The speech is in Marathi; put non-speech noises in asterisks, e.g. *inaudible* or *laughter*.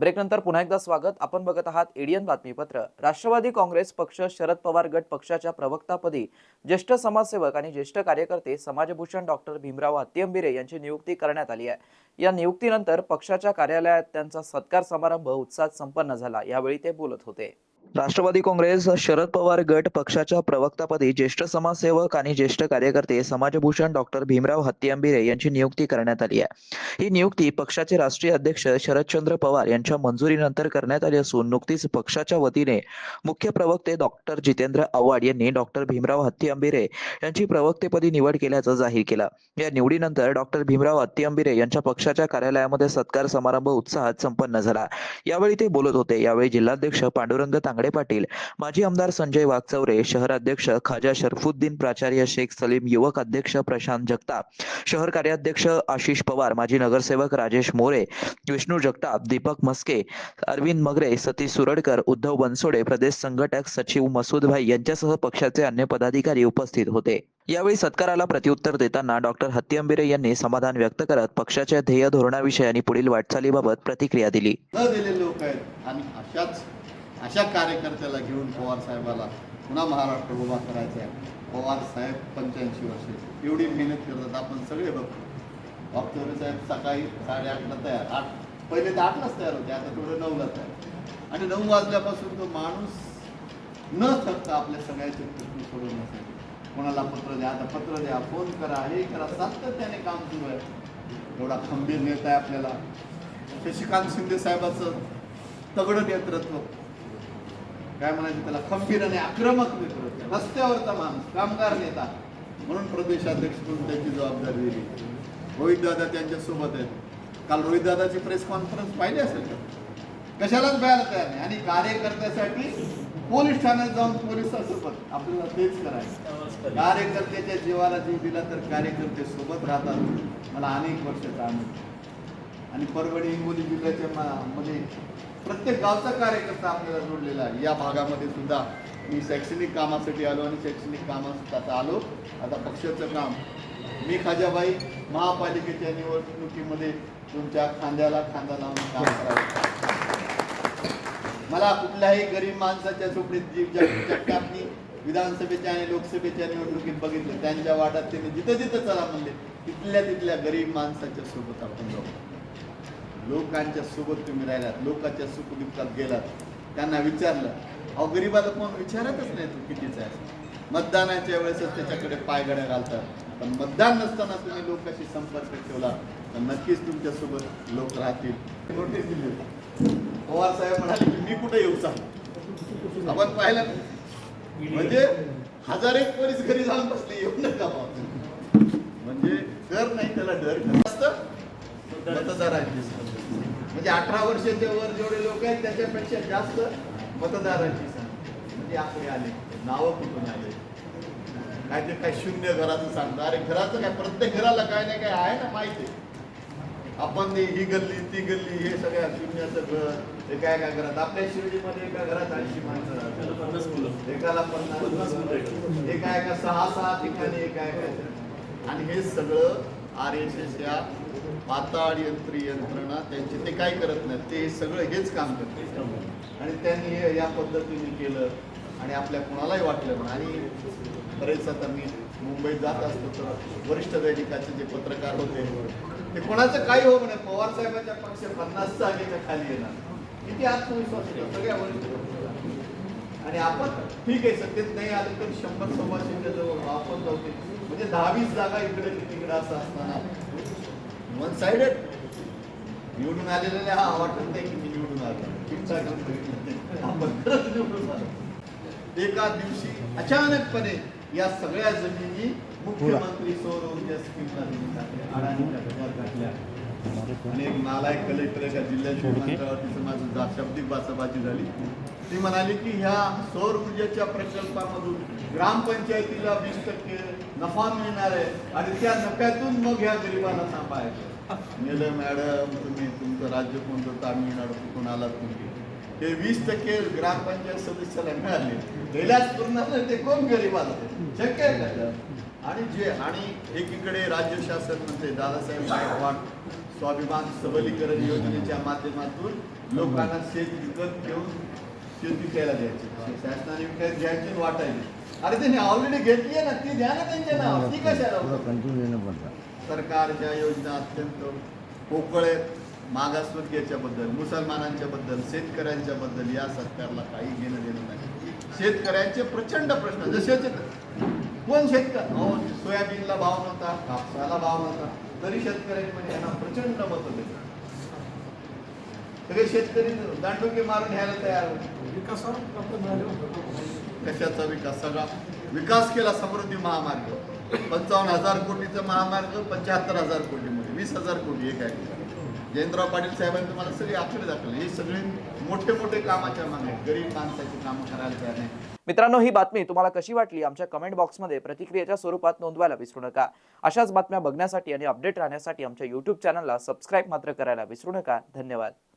ब्रेकनंतर पुन्हा एकदा स्वागत. आपण बघत आहात एडियन बातमीपत्र. राष्ट्रवादी काँग्रेस पक्ष शरद पवार गट पक्षाच्या प्रवक्तापदी ज्येष्ठ समाजसेवक आणि ज्येष्ठ कार्यकर्ते समाजभूषण डॉक्टर भीमराव हत्तीअंबिरे यांची नियुक्ती करण्यात आली आहे. या नियुक्तीनंतर पक्षाच्या कार्यालयात त्यांचा सत्कार समारंभ उत्साहात संपन्न झाला. यावेळी ते बोलत होते. राष्ट्रवादी काँग्रेस शरद पवार गट पक्षाच्या प्रवक्तापदी ज्येष्ठ समाजसेवक आणि ज्येष्ठ कार्यकर्ते समाजभूषण डॉक्टर भीमराव हत्तीअंबिरे यांची नियुक्ती करण्यात आली आहे. ही नियुक्ती पक्षाचे राष्ट्रीय अध्यक्ष शरदचंद्र पवार यांच्या मंजुरीनंतर करण्यात आली असून नुकतीच पक्षाच्या वतीने मुख्य प्रवक्ते डॉक्टर जितेंद्र आव्हाड यांनी डॉक्टर भीमराव हत्ती अंबिरे यांची प्रवक्तेपदी निवड केल्याचं जाहीर केलं. या निवडीनंतर डॉक्टर भीमराव हत्ती अंबिरे यांच्या पक्षाच्या कार्यालयामध्ये सत्कार समारंभ उत्साहात संपन्न झाला. यावेळी ते बोलत होते. यावेळी जिल्हाध्यक्ष पांडुरंग तांगडे पाटील माजी आमदार संजय वाघचौरे शहराध्यक्ष खाजा शरफुद्दीन प्राचार्य शेख सलीम युवक अध्यक्ष प्रशांत जगताप शहर कार्याध्यक्ष आशिष पवार माजी नगरसेवक राजेश मोरे विष्णू जगताप दीपक मस्के अरविंद मगरे सतीश सुरडकर उद्धव बनसोडे प्रदेश संघटक सचिव मसूद भाई यांच्यासह पक्षाचे अन्य पदाधिकारी उपस्थित होते. यावेळी सत्काराला प्रत्युत्तर देताना डॉक्टर हत्तीअंबिरे यांनी समाधान व्यक्त करत पक्षाच्या ध्येय धोरणाविषयी आणि पुढील वाटचालीबाबत प्रतिक्रिया दिली. अशा कार्यकर्त्याला घेऊन पवार साहेबाला पुन्हा महाराष्ट्र उभा करायचा आहे पवार साहेब पंच्याऐंशी वर्षे एवढी मेहनत करतात आपण सगळे बघतो. वागचौरे साहेब सकाळी साडेआठला तयार. आठ पहिले तर आठलाच तयार होते. आता थोडं नऊला तयार. आणि नऊ वाजल्यापासून तो माणूस न थकता आपल्या सगळ्याचे प्रश्न सोडवण्यासाठी कोणाला पत्र द्या आता पत्र द्या फोन करा हे करा सातत्याने काम सुरू आहे. एवढा खंबीर नेता आहे आपल्याला. शशिकांत शिंदे साहेबाचं तगडं नेतृत्व. काय म्हणायचं त्याला? खंबीर आणि आक्रमक मित्र रस्त्यावरचा माणूस कामगार नेता. म्हणून प्रदेशाध्यक्ष म्हणून त्यांची जबाबदारी दिली रोहित दादा आहेत. काल रोहित दादाची प्रेस कॉन्फरन्स पाहिली असेल तर कशालाच बाहेर तयार नाही. आणि कार्यकर्त्यासाठी पोलीस ठाण्यात जाऊन पोलिसांसोबत आपल्याला तेच करायचं. कार्यकर्त्याच्या जीवाला जीव दिला तर कार्यकर्ते सोबत राहतात. मला अनेक वर्षाचा अनुभव आणि परभणी हिंगोली जिल्ह्याच्या मा- मध्ये प्रत्येक गावचा कार्यकर्ता आपल्याला जोडलेला आहे. या भागामध्ये सुद्धा मी शैक्षणिक कामासाठी आलो आणि शैक्षणिक कामासाठी आता आलो. आता पक्षाचं काम. मी खाजाबाई महापालिकेच्या निवडणुकीमध्ये तुमच्या खांद्याला खांदा लावून काम करावं. मला कुठल्याही गरीब माणसाच्या झोपडीत जीव जगतापनी विधानसभेच्या आणि लोकसभेच्या निवडणुकीत बघितलं. त्यांच्या वाटात त्यांनी जिथं जिथं चला म्हणले तिथल्या तिथल्या गरीब माणसाच्या सोबत आपण जाऊ. लोकांच्या सोबत तुम्ही राहिलात लोकांच्या सुखदुःखात गेलात. त्यांना विचारलं अहो गरीबाला कोण विचारतच नाही तू कितीचा आहे मतदानाच्या वेळेसच त्याच्याकडे पायगड्या घालतात. पण मतदान नसताना तुम्ही लोकांशी संपर्क ठेवला तर नक्कीच तुमच्यासोबत लोक राहतील. नोटीस दिली. पवार साहेब म्हणाले की मी कुठे येऊ सांग? आपण पाहिलं म्हणजे हजार एक पोलीस घरी जाऊन बसले येऊ नका म्हणजे कर नाही त्याला डर असतं मतदारांची संख्या. म्हणजे अठरा वर्षाच्या वर जेवढे लोक आहेत त्याच्यापेक्षा जास्त मतदारांची म्हणजे आकडे आले. नावं कुठून आले? काय ते काय शून्य घराचं सांगतं. अरे घराचं काय? प्रत्येक घराला काय नाही काय आहे ना माहिती. आपण ते ही गल्ली ती गल्ली हे सगळ्या शून्याचं घर एका एका घरात? आपल्या शिर्डीमध्ये एका घरात ऐंशी माणसं राहतात. एकाला पन्नास एका एका सहा सहा ठिकाणी एका एका आणि हे सगळं आर एस एस या पाताळ यंत्री यंत्रणा त्यांचे ते काय करत नाहीत ते सगळं हेच काम करते आणि त्यांनी हे या पद्धतीने केलं आणि आपल्या कोणालाही वाटलं म्हणून आणि बरेच आता मी मुंबईत जात असतो तर वरिष्ठ दैनिकाचे जे पत्रकार होते ते कोणाचं काही हो म्हणे पवार साहेबांच्या पक्ष पन्नास जागेच्या खाली येणार. किती आत्मविश्वास होता सगळ्या वरिष्ठ आणि आपण ठीक आहे सत्तेत नाही आलं तर शंभर सव्वाशेच्या जवळ आपण जाऊ ते. म्हणजे दहावीस जागा इकडे तिकडे असं असताना वन साइडेड निवडून आलेले हा वाटत नाही की मी निवडून आलो. तुमचा घेऊन बघितलं आपण खरंच निवडून आलो. एका दिवशी अचानकपणे या सगळ्या जमिनी मुख्यमंत्री सौर ऊर्जा स्कीमला दिली टाकल्या. अडाणीच्या घरात टाकल्या. आणि एक नालायक कलेक्टर एका जिल्ह्याच्या माझं शब्दिक बाचाबाची झाली. ती म्हणाली की ह्या सौर ऊर्जेच्या प्रकल्पामधून ग्रामपंचायतीला वीस टक्के नफा मिळणार आहे आणि त्या नफ्यातून मग ह्या गरिबांना सांभाळायचं *laughs* मेलं मॅडम तुम्ही तुमचं राज्य कोणतं तामिळनाडू कुठून आलात तुम्ही? ते वीस टक्के ग्रामपंचायत सदस्याला मिळाले. गेल्याच पूर्ण ते कोण गरीब आलं? शक्य आहे का? आणि जे आणि एकीकडे राज्य शासन म्हणते दादासाहेब गायकवाड स्वाभिमान सबलीकरण योजनेच्या माध्यमातून लोकांना शेत विकत घेऊन शेती विकायला द्यायची. शासनाने विकत घ्यायची वाटायची. अरे त्यांनी ऑलरेडी घेतली आहे ना ती द्या ना त्यांच्या नाव ती कशाला? सरकारच्या योजना अत्यंत पोकळ आहेत. मागासवर्गीयाच्या बद्दल मुसलमानांच्या बद्दल शेतकऱ्यांच्या बद्दल या सरकारला काही घेणं देणं नाही. शेतकऱ्यांचे प्रचंड प्रश्न जसे कोण शेतकरी? अहो सोयाबीनला भाव नव्हता कापसाला भाव नव्हता. तरी शेतकऱ्यांमध्ये यांना प्रचंड मत होते. सगळे शेतकरी दांडुके मारून घ्यायला तयार होते. कशाचा विकास? सगळा विकास केला समृद्धी महामार्ग. पंचावन्न हजार कोटीचा महामार्ग पंच्याहत्तर हजार कोटीमध्ये वीस हजार कोटी एक आहे जयंतराव पाटील साहेबांनी तुम्हाला सगळे अक्षर दाखवले. हे सगळे मोठे मोठे कामाच्या मागे गरीब माणसाची कामं करायला तयार नाही मित्रांनो ही बातमी तुम्हाला कशी वाटली? आमच्या कमेंट बॉक्समध्ये प्रतिक्रियेच्या स्वरूपात नोंदवायला विसरू नका. अशाच बातम्या बघण्यासाठी आणि अपडेट राहण्यासाठी आमच्या यूट्यूब चॅनलला सबस्क्राईब मात्र करायला विसरू नका. धन्यवाद.